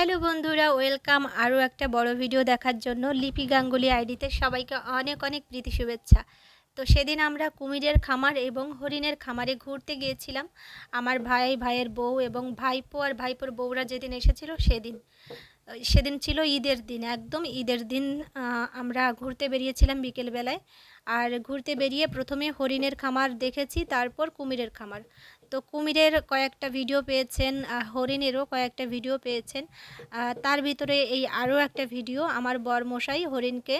Hello বন্ধুরা, welcome আরও একটা বড় ভিডিও দেখার জন্য লিপি গাঙ্গুলি আইডিতে সবাইকে অনেক অনেক প্রীতি শুভেচ্ছা। তো সেদিন আমরা কুমিরের খামার এবং হরিণের খামারে ঘুরতে গিয়েছিলাম। আমার ভাই, ভাইয়ের বউ এবং ভাইপো আর ভাইপোর বউরা যেদিন এসেছিল সেদিন। সেদিন ছিল ঈদের দিন, একদম ঈদের দিন আমরা ঘুরতে বেরিয়েছিলাম বিকেলবেলায়। আর ঘুরতে বেরিয়ে প্রথমে হরিণের খামার দেখেছি, তারপর কুমিরের খামার। তো কুমিরের কয়েকটা ভিডিও পেয়েছেন হরিণেরও কয়েকটা ভিডিও পেয়েছেন। তার ভিতরে এই আরও একটা ভিডিও আমার বরমশাই হরিণকে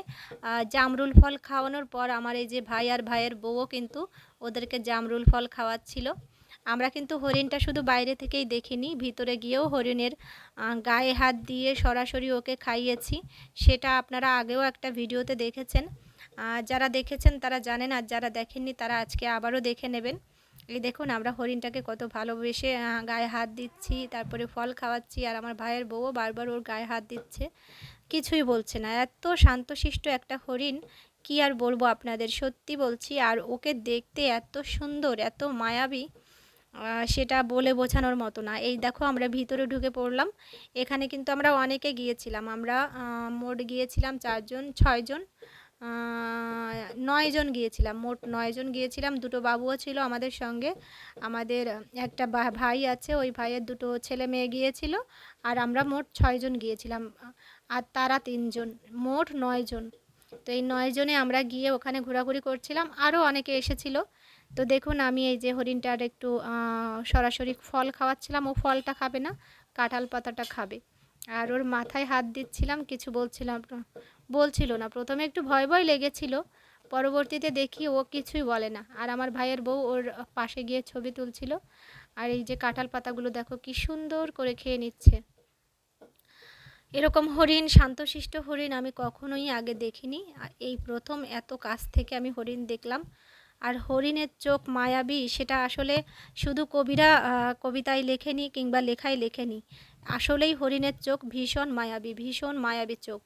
জামরুল ফল খাওয়ানোর পর আমার এই যে ভাই আর ভাইয়ের বউও কিন্তু ওদেরকে জামরুল ফল খাওয়াচ্ছিল। আমরা কিন্তু হরিণটা শুধু বাইরে থেকেই দেখিনি, ভিতরে গিয়েও হরিণের গায়ে হাত দিয়ে সরাসরি ওকে খাইয়েছি। সেটা আপনারা আগেও একটা ভিডিওতে দেখেছেন। যারা দেখেছেন তারা জানেন, আর যারা দেখেননি তারা আজকে আবারও দেখে নেবেন। এই দেখুন আমরা হরিণটাকে কত ভালোবেসে গায়ে হাত দিচ্ছি, তারপরে ফল খাওয়াচ্ছি, আর আমার ভাইয়ের বউও বারবার ওর গায়ে হাত দিচ্ছে। কিছুই বলছে না। এত শান্তশিষ্ট একটা হরিণ, কি আর বলব আপনাদের? সত্যি বলছি, আর ওকে দেখতে এত সুন্দর, এত মায়াবী। সেটা বলে বোঝানোর মতো না। এই দেখো আমরা ভিতরে ঢুকে পড়লাম। এখানে কিন্তু আমরা অনেকে গিয়েছিলাম। আমরা মোট গিয়েছিলাম চারজন, ছয়জন নয়জন গিয়েছিলাম। মোট নয়জন গিয়েছিলাম। দুটো বাবুও ছিল আমাদের সঙ্গে। আমাদের একটা ভাই আছে, ওই ভাইয়ের দুটো ছেলে মেয়ে গিয়েছিল আর আমরা মোট ছয়জন গিয়েছিলাম। আর তারা তিনজন, মোট নয়জন। তো এই নয়জনে আমরা গিয়ে ওখানে ঘোরাঘুরি করছিলাম। আরও অনেকে এসেছিল। তো দেখুন, আমি এই যে হরিণটার একটু সরাসরি ফল খাওয়াচ্ছিলাম। ও ফলটা খাবে না, কাঁঠাল পাতাটা খাবে। আর ওর মাথায় হাত দিচ্ছিলাম, কিছু বলছিলাম, বলছিল না। প্রথমে একটু ভয় ভয় লেগেছিল, পরবর্তীতে দেখি ও কিছুই বলে না। আর আমার ভাইয়ের বউ ওর পাশে গিয়ে ছবি তুলছিল। আর এই যে কাঁঠাল পাতাগুলো দেখো, কি সুন্দর করে খেয়ে নিচ্ছে। এরকম হরিণ, শান্তশিষ্ট হরিণ আমি কখনোই আগে দেখিনি। এই প্রথম এত কাছ থেকে আমি হরিণ দেখলাম। আর হরিণের চোখ মায়াবী, সেটা আসলে শুধু কবিরা কবিতায় লেখেনি কিংবা লেখায় লেখেনি। আসলেই হরিণের চোখ ভীষণ মায়াবী ভীষণ মায়াবী চোখ।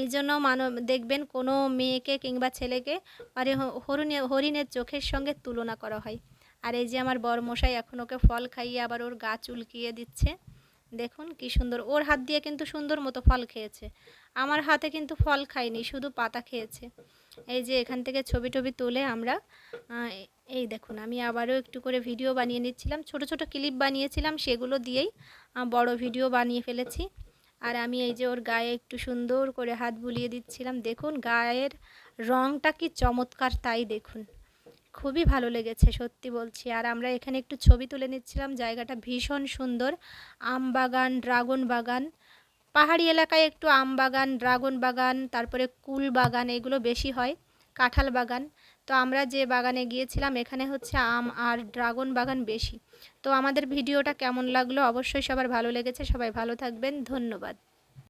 এই জন্য মানব, দেখবেন কোনো মেয়েকে কিংবা ছেলেকে মানে হরিণে, হরিণের চোখের সঙ্গে তুলনা করা হয়। আর এই যে আমার বর মশাই এখন ওকে ফল খাইয়ে আবার ওর গা চুলকিয়ে দিচ্ছে। দেখুন কি সুন্দর। ওর হাত দিয়ে কিন্তু সুন্দর মতো ফল খেয়েছে। আমার হাতে কিন্তু ফল খাইনি, শুধু পাতা খেয়েছে। এই যে এখান থেকে ছবি টবি তুলে আমরা এই দেখুন, আমি আবারও একটু করে ভিডিও বানিয়ে নিচ্ছিলাম। ছোট ছোট ক্লিপ বানিয়েছিলাম, সেগুলো দিয়েই বড় ভিডিও বানিয়ে ফেলেছি। আর আমি এই যে ওর গায়ে একটু সুন্দর করে হাত বুলিয়ে দিচ্ছিলাম। দেখুন, গায়ের রঙটা কি চমৎকার, তাই দেখুন। খুবই ভালো লেগেছে, সত্যি বলছি। আর আমরা এখানে একটু ছবি তুলে নিচ্ছিলাম, জায়গাটা ভীষণ সুন্দর। আম বাগান, ড্রাগন বাগান। পাহাড়ি এলাকায় একটু আম বাগান, ড্রাগন বাগান, তারপরে কুল বাগান, এগুলো বেশি হয়, কাঁঠাল বাগান। তো আমরা যে বাগানে গিয়েছিলাম, এখানে হচ্ছে আম আর ড্রাগন বাগান বেশি। তো আমাদের ভিডিওটা কেমন লাগল? অবশ্যই সবার ভালো লেগেছে। সবাই ভালো থাকবেন। ধন্যবাদ।